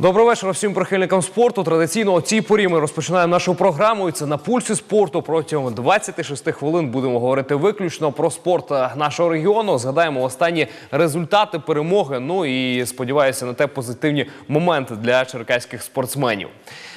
Доброго вечора всім прихильникам спорту. Традиційно о цій порі ми розпочинаємо нашу програму. І це на пульсі спорту. Протягом 26 хвилин будемо говорити виключно про спорт нашого регіону. Згадаємо останні результати перемоги. Ну і сподіваюся на те позитивні моменти для черкаських спортсменів.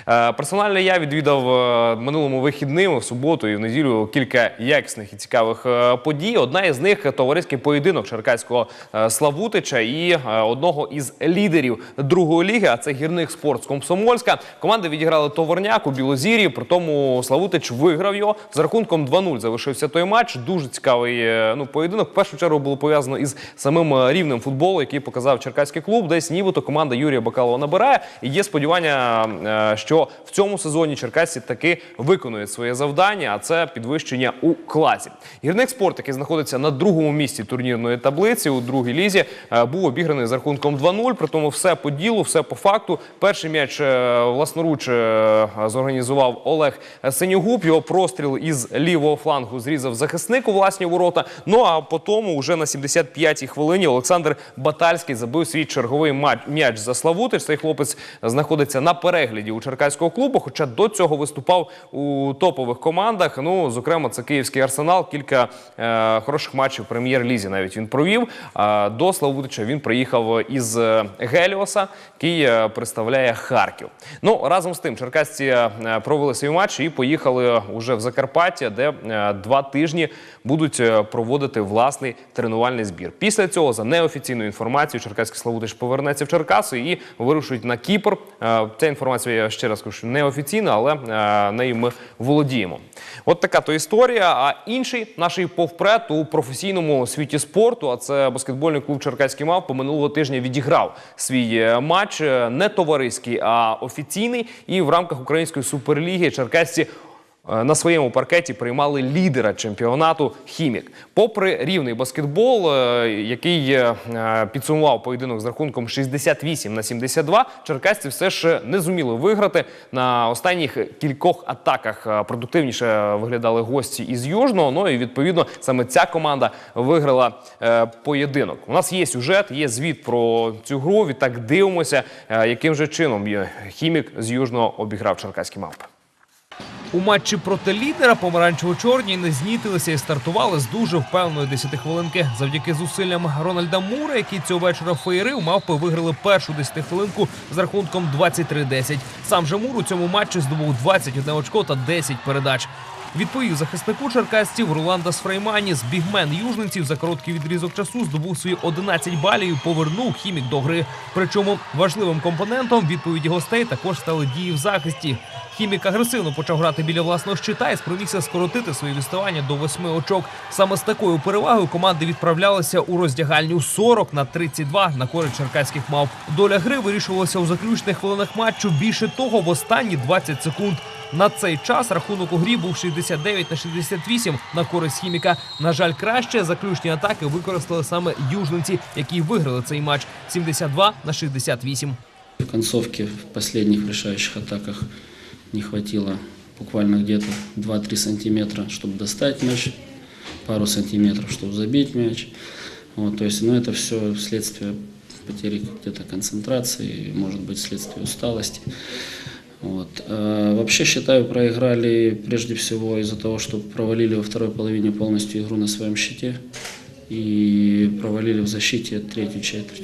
Е, Персонально я відвідав е, минулому вихідним в суботу і в неділю кілька якісних і цікавих е, подій. Одна із них товариський поєдинок черкаського Славутича і одного із лідерів другої ліги. А це гірник спорт з Комсомольська. Команди відіграли товарняк у Білозір'ї. При тому Славутич виграв його з рахунком 2-0 Завершився той матч. Дуже цікавий ну поєдинок. В першу чергу було пов'язано із самим рівнем футболу, який показав черкаський клуб. Десь нібито команда Юрія Бакалова набирає. І є сподівання, е, що в цьому сезоні Черкасці таки виконують своє завдання, а це підвищення у класі. Гірник спорт, який знаходиться на другому місці турнірної таблиці у другій лізі, е, був обіграний з рахунком 2-0. При тому все по ділу, все по факту. Перший м'яч е, власноруч е, зорганізував Олег Синьогуб. Його простріл із лівого флангу зрізав захисник у власні ворота. Ну а потім, уже на 75-й хвилині, Олександр Батальський забив свій черговий м'яч за Славутич. Цей хлопець знаходиться на перегляді у черкаського клубу. Хоча до цього виступав у топових командах. Ну, зокрема, це київський арсенал. Кілька е, хороших матчів прем'єр-лізі навіть він провів. А до Славутича він приїхав із е, Геліоса, який е, представляє Харків. Ну разом з тим, черкасці е, провели свій матч і поїхали уже в Закарпаття, де е, два тижні будуть е, проводити власний тренувальний збір. Після цього, за неофіційною інформацією, Черкаський Славутич повернеться в Черкаси і вирушить на Кіпр. Е, Ця інформація я ще раз кажу, неофіційна, але е, нею ми володіємо. От така то історія. А інший наш повпред у професійному світі спорту, а це баскетбольний клуб Черкаський мавпи, минулого тижня відіграв свій матч не товариський, а офіційний. І в рамках української суперліги черкасці на своєму паркеті приймали лідера чемпіонату Хімік. Попри рівний баскетбол, е, який е, е, підсумував поєдинок з рахунком 68 на 72, черкасці все ж не зуміли виграти. На останніх кількох атаках е, продуктивніше виглядали гості із Южного. Ну і відповідно саме ця команда виграла е, поєдинок. У нас є сюжет, є звіт про цю гру. Відтак дивимося, е, яким же чином е, хімік з Южного обіграв черкаські мавпи. У матчі проти лідера помаранчево-чорні не знітилися і стартували з дуже впевненої 10 хвилинки. Завдяки зусиллям Рональда Мура, який цього вечора феєрив, мавпи виграли першу 10 хвилинку з рахунком 23-10. Сам же Мур у цьому матчі здобув 21 очко та 10 передач. Відповів захиснику черкасців Роланда Сфрейманіс. Бігмен южненців за короткий відрізок часу здобув свої 11 балів і повернув хімік до гри. Причому важливим компонентом відповіді гостей також стали дії в захисті. Хімік агресивно почав грати біля власного щита і спромігся скоротити своє відставання до восьми очок. Саме з такою перевагою команди відправлялися у роздягальню 40 на 32 на користь черкаських мав. Доля гри вирішувалася у заключних хвилинах матчу. Більше того, в останні 20 секунд. На цей час рахунок у грі був 69 на 68 на користь хіміка. На жаль, краще заключні атаки використали саме южниці, які виграли цей матч 72 на 68. В концовке в последних решающих атаках не хватило буквально где-то 2-3 сантиметра, чтобы достать мяч, пару сантиметров, чтобы забить мяч. Вот, то есть, ну, это все следствие потери где-то концентрации, может быть, следствие усталости. Вот. А вообще, считаю, проиграли прежде всего из-за того, что провалили во второй половине полностью игру на своем щите и провалили в защите третью четверть.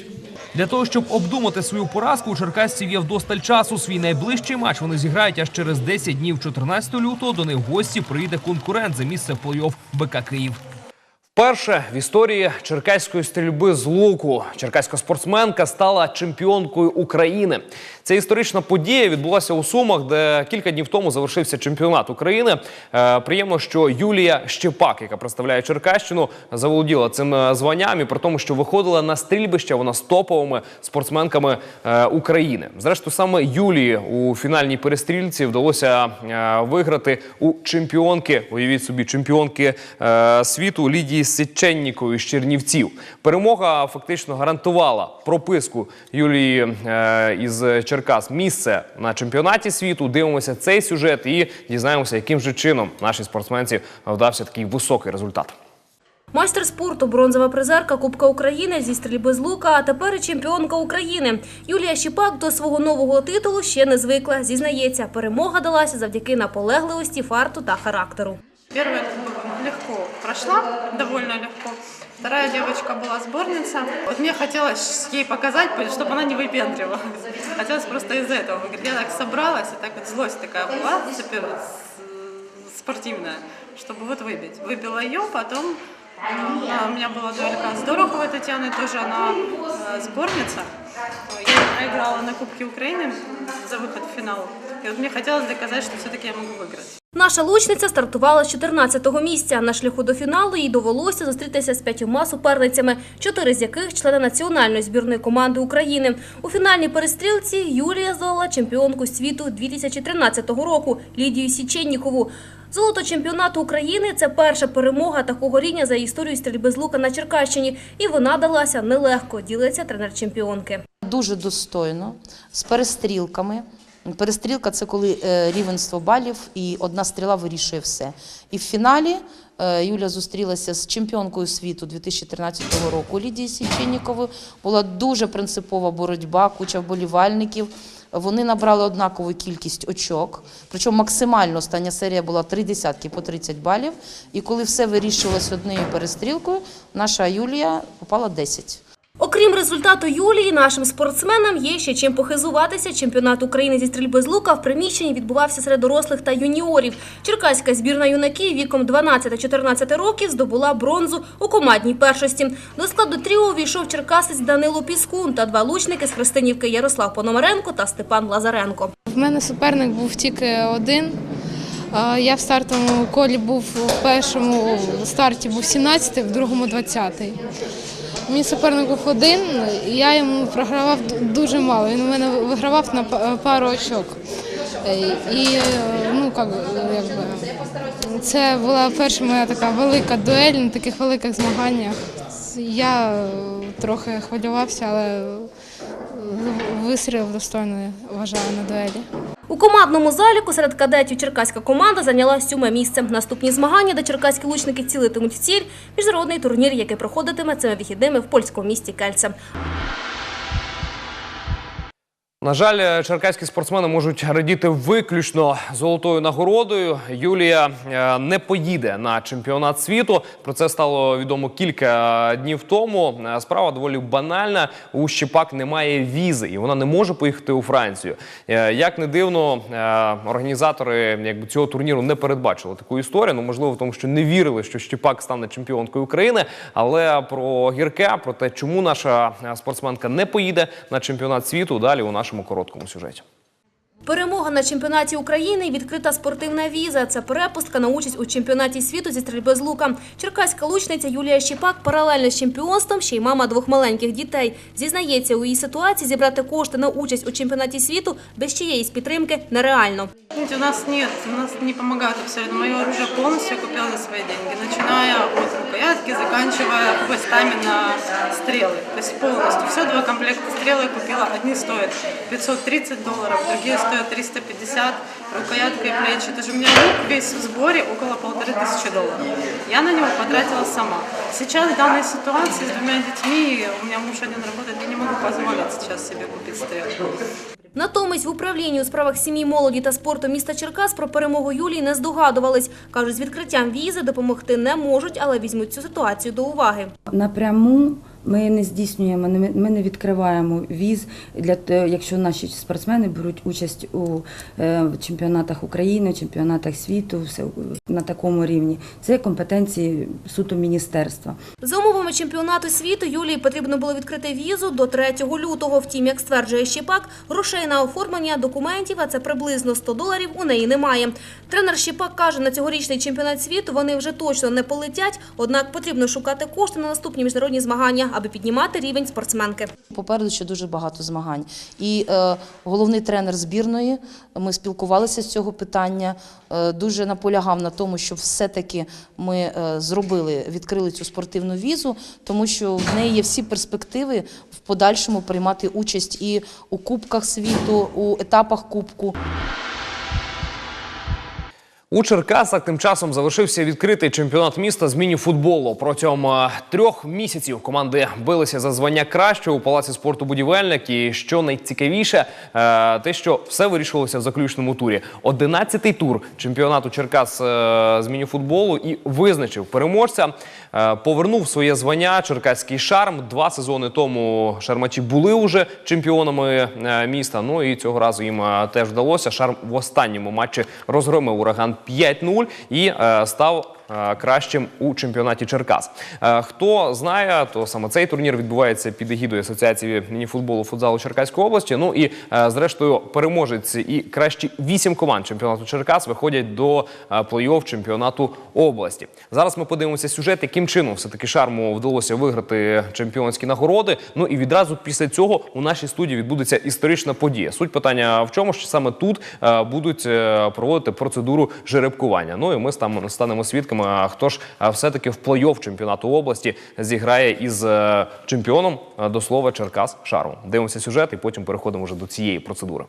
Для того, щоб обдумати свою поразку, у черкасців є вдосталь часу. Свій найближчий матч вони зіграють аж через 10 днів. 14 лютого до них в гості приїде конкурент за місце плей-офф БК Київ. Вперше в історії черкаської стрільби з луку черкаська спортсменка стала чемпіонкою України. Ця історична подія відбулася у Сумах, де кілька днів тому завершився чемпіонат України. Е, приємно, що Юлія Щепак, яка представляє Черкащину, заволоділа цим е, званням і при тому, що виходила на стрільбище вона з топовими спортсменками е, України. Зрештою, саме Юлії у фінальній перестрільці вдалося виграти у чемпіонки. Уявіть собі, чемпіонки світу Лідії Сиченнікової з Чернівців. Перемога фактично гарантувала прописку Юлії е, із Черкас місце на чемпіонаті світу. Дивимося цей сюжет і дізнаємося, яким же чином нашій спортсменці вдався такий високий результат. Майстер спорту, бронзова призерка Кубка України зі стрільби з лука, а тепер і чемпіонка України. Юлія Щіпак до свого нового титулу ще не звикла. Зізнається, перемога далася завдяки наполегливості, фарту та характеру. Первая легко прошла, довольно легко. Вторая девочка была сборница. Вот мне хотелось ей показать, чтобы она не выпендривалась. Хотелось просто из-за этого. Я так собралась, и так вот злость такая была теперь спортивная, чтобы вот выбить. Выбила ее, потом она- у меня была дуэлька с Дороховой Татьяной, тоже она э, сборница. Я играла на Кубке Украины за выход в финал. И вот мне хотелось доказать, что все-таки я могу выиграть. Наша лучниця стартувала з 14-го місця. На шляху до фіналу їй довелося зустрітися з п'ятьома суперницями, чотири з яких члени національної збірної команди України. У фінальній перестрілці Юлія здолала чемпіонку світу 2013 року Лідію Січеннікову. Золото чемпіонату України це перша перемога такого рівня за історію стрільби з лука на Черкащині, і вона далася нелегко. Ділиться тренер чемпіонки. Дуже достойно, з перестрілками. Перестрілка це коли е, рівенство балів і одна стріла вирішує все. І в фіналі е, Юля зустрілася з чемпіонкою світу 2013 року Лідією Січенніковою. Була дуже принципова боротьба, куча вболівальників. Вони набрали однакову кількість очок, причому максимально остання серія була три десятки по 30 балів. І коли все вирішувалось однією перестрілкою, наша Юлія попала 10. Окрім результату Юлії, нашим спортсменам є ще чим похизуватися. Чемпіонат України зі стрільби з лука в приміщенні відбувався серед дорослих та юніорів. Черкаська збірна юнаків віком 12-14 років здобула бронзу у командній першості. До складу тріо увійшов черкасець Данило Піскун та два лучники з Христинівки Ярослав Пономаренко та Степан Лазаренко. В мене суперник був тільки один. Я в стартовому колі був в першому старті був 17, в другому 20. Мій суперник був один, я йому програвав дуже мало. Він у мене вигравав на па- пару очок. Е, І е, ну як, якби, це була перша моя така велика дуель на таких великих змаганнях. Я трохи хвилювався, але е, вистрілив достойно, вважаю, на дуелі. У командному заліку серед кадетів черкаська команда зайняла сьоме місце. Наступні змагання, де черкаські лучники цілитимуть в ціль, міжнародний турнір, який проходитиме цими вихідними в польському місті Кельце. На жаль, черкаські спортсмени можуть радіти виключно золотою нагородою. Юлія е, не поїде на чемпіонат світу. Про це стало відомо кілька днів тому. Е, Справа доволі банальна. У Щепак немає візи, і вона не може поїхати у Францію. Е, Як не дивно, е, організатори якби цього турніру не передбачили таку історію. Ну можливо, тому, що не вірили, що Щепак стане чемпіонкою України. Але про гірке, про те, чому наша е, спортсменка не поїде на чемпіонат світу, далі у нашому короткому сюжеті. Перемога на чемпіонаті України і відкрита спортивна віза. Це перепустка на участь у чемпіонаті світу зі стрільби з лука. Черкаська лучниця Юлія Щіпак паралельно з чемпіонством ще й мама двох маленьких дітей. Зізнається, у її ситуації зібрати кошти на участь у чемпіонаті світу без чиєїсь підтримки нереально. У нас нет, у нас не помогают абсолютно. Мое оружие полностью я купила за свои деньги, начиная от рукоятки, заканчивая хвостами на стрелы. То есть полностью. Все два комплекта стрел я купила. Одни стоят 530 долларов, другие стоят 350. Рукоятка и плечи. Это же у меня лук весь в сборе около полторы тысячи долларов. Я на него потратила сама. Сейчас в данной ситуации с двумя детьми, у меня муж один работает, я не могу позволить сейчас себе купить стрелы. Натомість в управлінні у справах сім'ї, молоді та спорту міста Черкас про перемогу Юлії не здогадувались. Кажуть, з відкриттям візи допомогти не можуть, але візьмуть цю ситуацію до уваги. Напряму ми не здійснюємо, ми не відкриваємо віз для того, якщо наші спортсмени беруть участь у е, чемпіонатах України, чемпіонатах світу, все на такому рівні. Це компетенції суто міністерства. За умовами чемпіонату світу Юлії потрібно було відкрити візу до 3 лютого. Втім, як стверджує Щепак, грошей на оформлення документів, а це приблизно 100 доларів, у неї немає. Тренер Щепак каже, на цьогорічний чемпіонат світу вони вже точно не полетять, однак потрібно шукати кошти на наступні міжнародні змагання, аби піднімати рівень спортсменки. Попереду ще дуже багато змагань. І е, головний тренер збірної, ми спілкувалися з цього питання, е, дуже наполягав на тому, щоб все-таки ми е, зробили, відкрили цю спортивну візу, тому що в неї є всі перспективи в подальшому приймати участь і у Кубках світу, у етапах Кубку. У Черкасах тим часом завершився відкритий чемпіонат міста з міні-футболу. Протягом е, трьох місяців команди билися за звання кращого у палаці спорту будівельник. І що найцікавіше, е, те, що все вирішувалося в заключному турі. Одинадцятий тур чемпіонату Черкас е, з міні-футболу і визначив переможця. Повернув своє звання черкаський шарм. Два сезони тому шармачі були уже чемпіонами міста. Ну і цього разу їм теж вдалося. Шарм в останньому матчі розгромив ураган 5-0 і е, став. Е, Кращим у чемпіонаті Черкас. Е, Хто знає, то саме цей турнір відбувається під егідою Асоціації мініфутболу футзалу Черкаської області. Ну і е, зрештою переможець і кращі вісім команд чемпіонату Черкас виходять до плей-офф чемпіонату області. Зараз ми подивимося сюжет, яким чином все таки шарму вдалося виграти чемпіонські нагороди. Ну і відразу після цього у нашій студії відбудеться історична подія. Суть питання в чому, що саме тут будуть проводити процедуру жеребкування. Ну і ми станемо свідками, а хто ж все-таки в плей-офф чемпіонату області зіграє із е, чемпіоном е, до слова Черкас Шаром? Дивимося сюжет і потім переходимо вже до цієї процедури.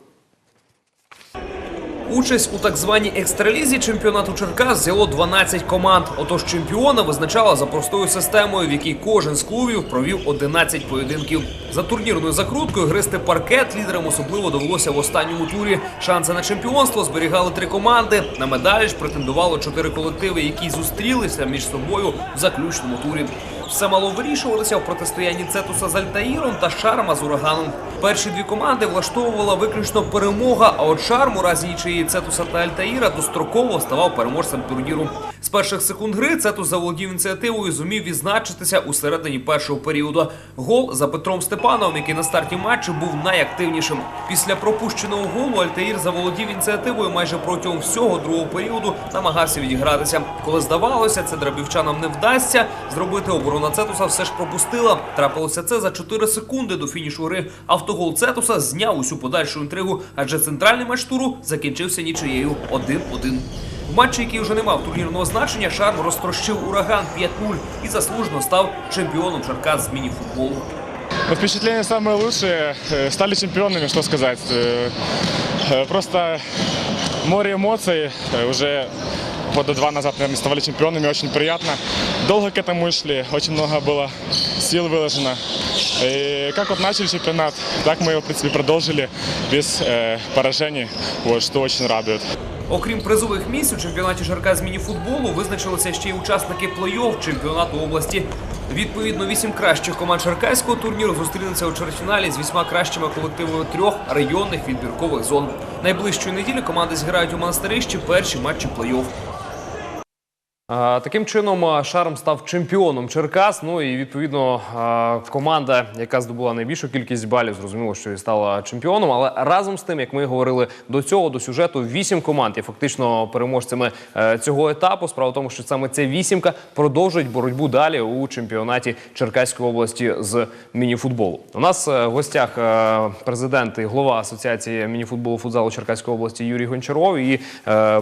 Участь у так званій екстралізі чемпіонату Черкас взяло 12 команд. Отож чемпіона визначала за простою системою, в якій кожен з клубів провів 11 поєдинків. За турнірною закруткою гристи паркет лідерам особливо довелося в останньому турі. Шанси на чемпіонство зберігали три команди. На медалі ж претендувало чотири колективи, які зустрілися між собою в заключному турі. Все мало вирішувалося в протистоянні Цетуса з Альтаїром та Шарма з ураганом. Перші дві команди влаштовувала виключно перемога. А от Шарм у разі нічиї Цетуса та Альтаїра достроково ставав переможцем турніру. З перших секунд гри Цетус заволодів ініціативою, і зумів відзначитися у середині першого періоду. Гол за Петром Степановим, який на старті матчу був найактивнішим. Після пропущеного голу Альтаїр заволодів ініціативою майже протягом всього другого періоду, намагався відігратися. Коли здавалося, це драбівчанам не вдасться зробити оборона Цетуса все ж пропустила. Трапилося це за 4 секунди до фінішу гри. Автогол Цетуса зняв усю подальшу інтригу, адже центральний матч туру закінчився нічиєю 1-1. В матчі, який вже не мав турнірного значення, Шарм розтрощив ураган 5-0 і заслужено став чемпіоном Черкас з міні-футболу. Ну, впечатления самые лучшие. Э, Стали чемпионами, что сказать. Э, э, Просто море эмоций. Э, Уже года два назад, наверное, ставали чемпионами. Очень приятно. Долго к этому шли. Очень много было сил выложено. И как вот начали чемпионат, так мы его, в принципе, продолжили без э, поражений, вот, что очень радует. Окрім призових місць у чемпіонаті Черкас з міні-футболу визначилися ще й учасники плей-офф чемпіонату області. Відповідно, вісім кращих команд черкаського турніру зустрінуться у чвертьфіналі з вісьма кращими колективами трьох районних відбіркових зон. Найближчої неділі команди зіграють у монастирищі перші матчі плей-офф. Таким чином Шарм став чемпіоном Черкас. Ну і відповідно команда, яка здобула найбільшу кількість балів, зрозуміло, що і стала чемпіоном. Але разом з тим, як ми говорили до цього, до сюжету, вісім команд є фактично переможцями е, цього етапу. Справа в тому, що саме ця вісімка продовжують боротьбу далі у чемпіонаті Черкаської області з мініфутболу. У нас е, в гостях е, президент і голова асоціації мініфутболу футзалу Черкаської області Юрій Гончаров і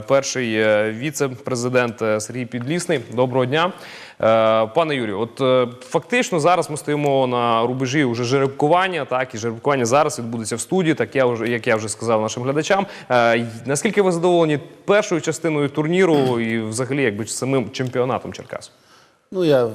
перший віце-президент Сергій Підлісний. Доброго дня. Е, Пане Юрію, от е, фактично зараз ми стоїмо на рубежі уже жеребкування, так і жеребкування зараз відбудеться в студії. Так я вже як я вже сказав нашим глядачам. Е, Наскільки ви задоволені першою частиною турніру і взагалі якби самим чемпіонатом Черкас? Ну, я в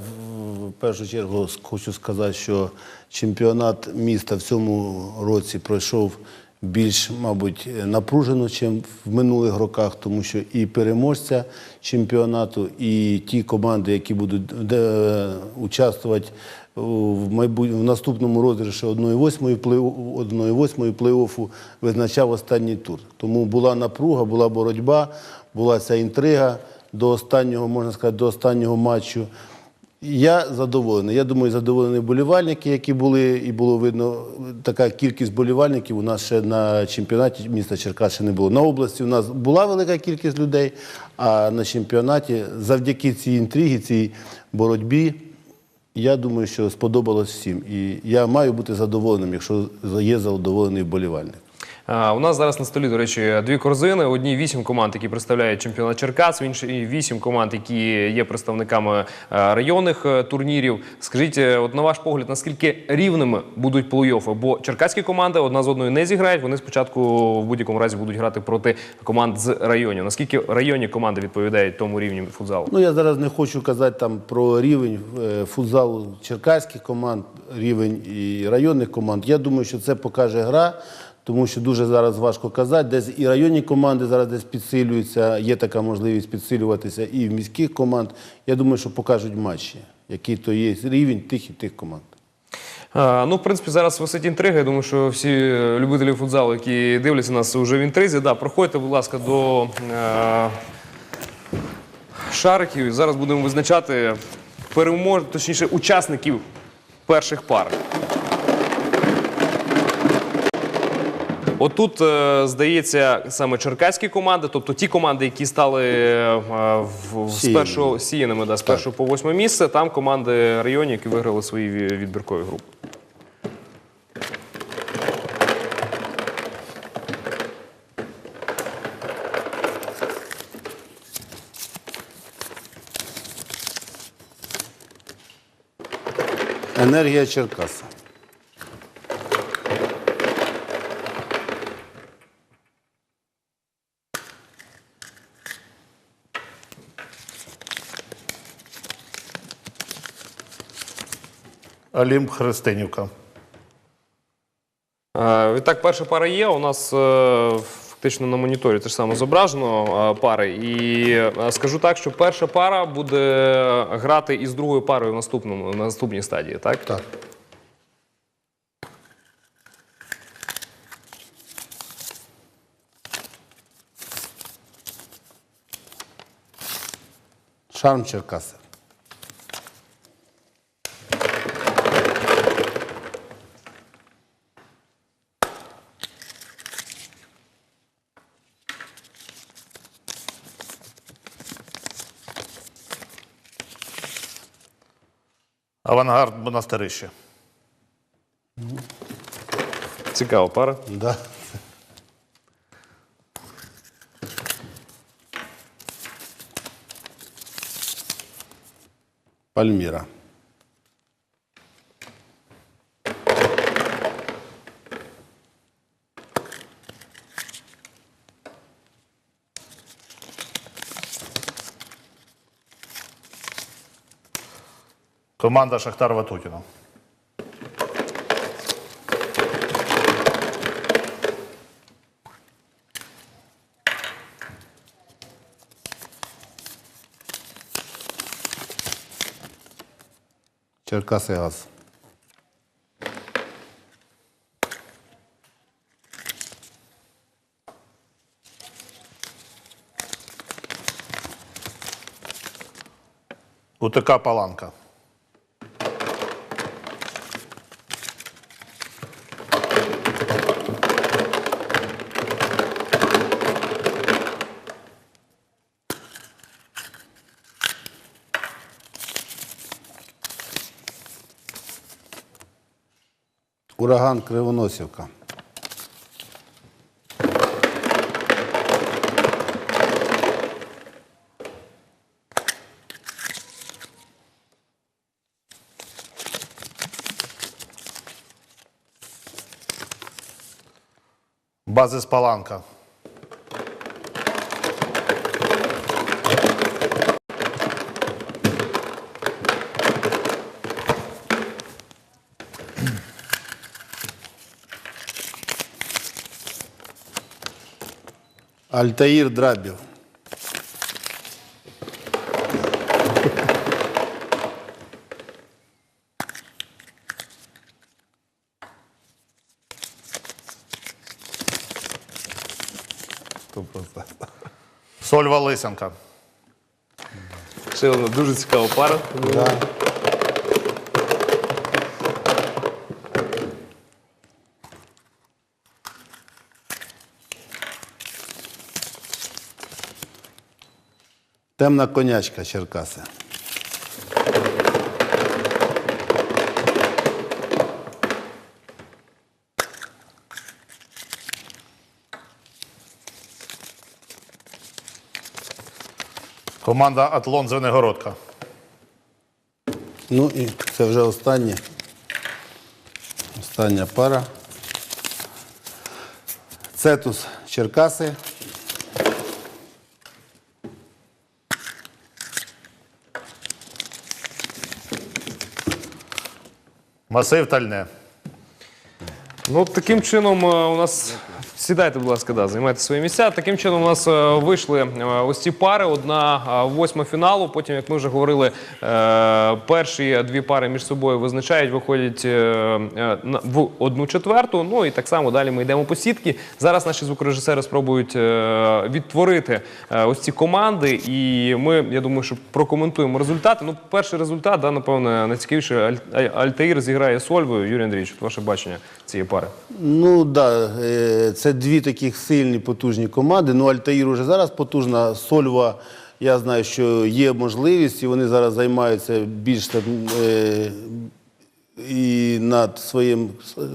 в першу чергу хочу сказати, що чемпіонат міста в цьому році пройшов більш, мабуть, напружено, ніж в минулих роках, тому що і переможця чемпіонату, і ті команди, які будуть де, участвувати в, майбут... в наступному розіграші 1-8 плей- 1-8 плей-оффу, визначав останній тур. Тому була напруга, була боротьба, була ця інтрига до останнього, можна сказати, до останнього матчу. Я задоволений. Я думаю, задоволені болівальники, які були, і було видно, така кількість болівальників у нас ще на чемпіонаті міста Черкас ще не було. На області у нас була велика кількість людей, а на чемпіонаті завдяки цій інтригі, цій боротьбі, я думаю, що сподобалось всім. І я маю бути задоволеним, якщо є задоволений вболівальник. У нас зараз на столі, до речі, дві корзини. Одні вісім команд, які представляють чемпіонат Черкас, в іншій вісім команд, які є представниками е, районних е, турнірів. Скажіть, е, от на ваш погляд, наскільки рівними будуть плей-оффи? Бо черкаські команди одна з одною не зіграють. Вони спочатку в будь-якому разі будуть грати проти команд з районів. Наскільки районні команди відповідають тому рівню футзалу? Ну, я зараз не хочу казати там про рівень футзалу черкаських команд, рівень і районних команд. Я думаю, що це покаже гра, тому що дуже зараз важко казати. Десь і районні команди зараз десь підсилюються, є така можливість підсилюватися і в міських команд. Я думаю, що покажуть матчі, який то є рівень тих і тих команд. Ну, в принципі, зараз висить інтрига. Я думаю, що всі е, любителі футзалу, які дивляться нас вже в інтризі, да, проходьте, будь ласка, до е, шариків. І Зараз будемо визначати перемож, точніше, учасників перших пар. Отут, е, здається, саме черкаські команди, тобто ті команди, які стали е, в, з Сіяними. першого сіяними, да, з першого по восьме місце, там команди районів, які виграли свої відбіркові групи. Енергія Черкаса. Олімп Христинівка. Е, Відтак, перша пара є. У нас е, фактично на моніторі те ж саме зображено е, пари. І скажу так, що перша пара буде грати із другою парою в наступному на наступній стадії, так? Так. Шарм Черкаси. Авангард Монастирище. Цікава пара. Да. Пальміра. Команда Шахтар Ватутіна. Черкаси Газ. УТК Паланка. Ураган Кривоносівка. Базис Паланка. Альтаїр Драбів. Сольва Лисенка. Ще одна дуже цікава пара. Темна конячка Черкаси. Команда Атлон Звенигородка. Ну і це вже останнє. Остання пара. Цетус Черкаси. Масив Тальне. Ну, таким чином е, у нас. Сідайте, будь ласка, да, займайте свої місця. Таким чином у нас е, вийшли е, ось ці пари. Одна е, восьма фіналу. Потім, як ми вже говорили, перші дві пари між собою визначають, виходять в одну четверту. Ну і так само далі ми йдемо по сітки. Зараз наші звукорежисери спробують відтворити ось ці команди. І ми, я думаю, що прокоментуємо результати. Ну, перший результат, да, напевно, найцікавіше. Аль- Аль- Альтаїр зіграє з Ольвою. Юрій Андрійович, ваше бачення цієї пари. Ну да, це дві таких сильні, потужні команди. Ну, Альтаїр уже зараз потужна. Сольва, я знаю, що є можливість, і вони зараз займаються більш там, е, і над своїм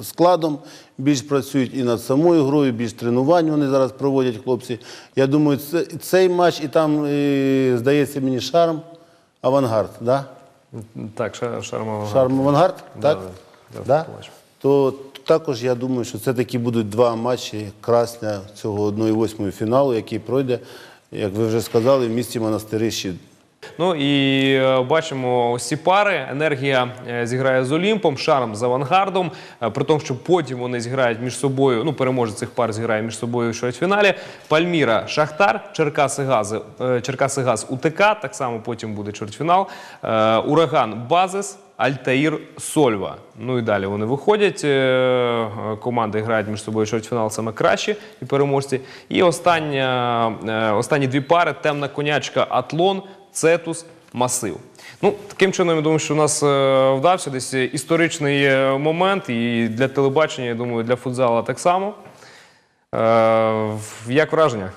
складом, більш працюють і над самою грою, більш тренувань вони зараз проводять хлопці. Я думаю, це, цей матч і там, е, здається, мені шарм, авангард, да? Так, Ша- Шарма. Шарм авангард, так? да, Да? побачимо. То також я думаю, що це такі будуть два матчі красня цього 1-8 фіналу, який пройде, як ви вже сказали, в місті Монастирищі. Ну і е, бачимо ось ці пари. Енергія е, зіграє з Олімпом, Шарм з авангардом. Е, При тому, що потім вони зіграють між собою. Ну, переможець цих пар зіграє між собою в чвертьфіналі. Пальміра, Шахтар, Черкаси Газ, Черкаси Газ УТК. Так само потім буде чвертьфінал. Ураган Базис. Альтаїр Сольва. Ну і далі вони виходять. е, Команди грають між собою чвертьфінал саме кращі і переможці. І остання, е, останні дві пари темна конячка Атлон, Цетус, Масив. Ну, таким чином, я думаю, що у нас е, вдався десь історичний момент, і для телебачення, я думаю, для футзала так само. Як враження?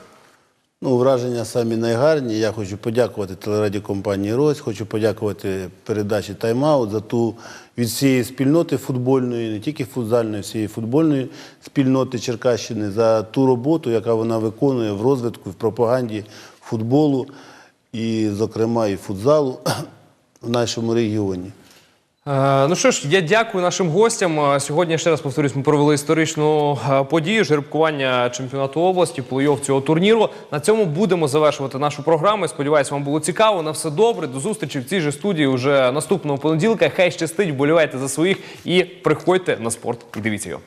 Ну, враження самі найгарні. Я хочу подякувати телерадіокомпанії Рось, хочу подякувати передачі Тайм-аут за ту від всієї спільноти футбольної, не тільки футзальної, всієї футбольної спільноти Черкащини за ту роботу, яка вона виконує в розвитку, в пропаганді футболу, і, зокрема, і футзалу в нашому регіоні. Е, Ну що ж, я дякую нашим гостям. Е, Сьогодні ще раз повторюсь, ми провели історичну е, подію жеребкування чемпіонату області, плей-офф цього турніру. На цьому будемо завершувати нашу програму. Сподіваюсь, вам було цікаво. На все добре. До зустрічі в цій же студії уже наступного понеділка. Хай щастить, вболівайте за своїх і приходьте на спорт і дивіться його.